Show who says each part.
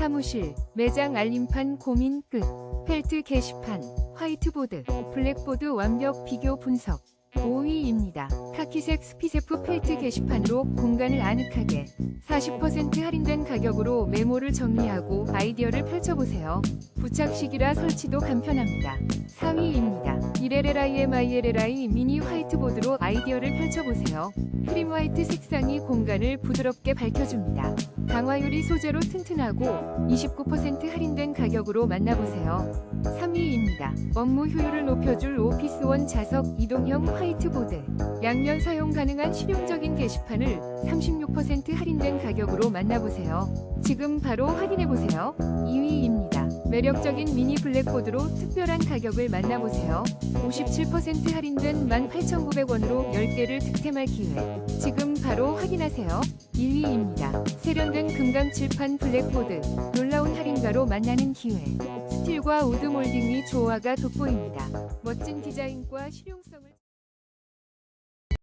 Speaker 1: 사무실, 매장 알림판 고민 끝. 펠트 게시판, 화이트보드, 블랙보드 완벽 비교 분석. 5위입니다. 카키색 스피세프 펠트 게시판으로 공간을 아늑하게 40% 할인된 가격으로 메모를 정리하고 아이디어를 펼쳐보세요. 부착식이라 설치도 간편합니다. 4위입니다. 이레레라이 MILLI 미니 화이트보드로 아이디어를 펼쳐보세요. 크림 화이트 색상이 공간을 부드럽게 밝혀줍니다. 강화유리 소재로 튼튼하고 29% 할인된 가격으로 만나보세요. 3위입니다. 업무 효율을 높여줄 오피스원 자석 이동형 화이트보드. 양면 사용 가능한 실용적인 게시판을 36% 할인된 가격으로 만나보세요. 지금 바로 확인해보세요. 2위입니다. 매력적인 미니 블랙보드로 특별한 가격을 만나보세요. 57% 할인된 18,900원으로 10개를 득템할 기회. 지금 바로 확인하세요. 1위입니다. 세련된 금강 칠판 블랙보드. 놀라운 할인가로 만나는 기회. 스틸과 우드 몰딩이 조화가 돋보입니다. 멋진 디자인과 실용성을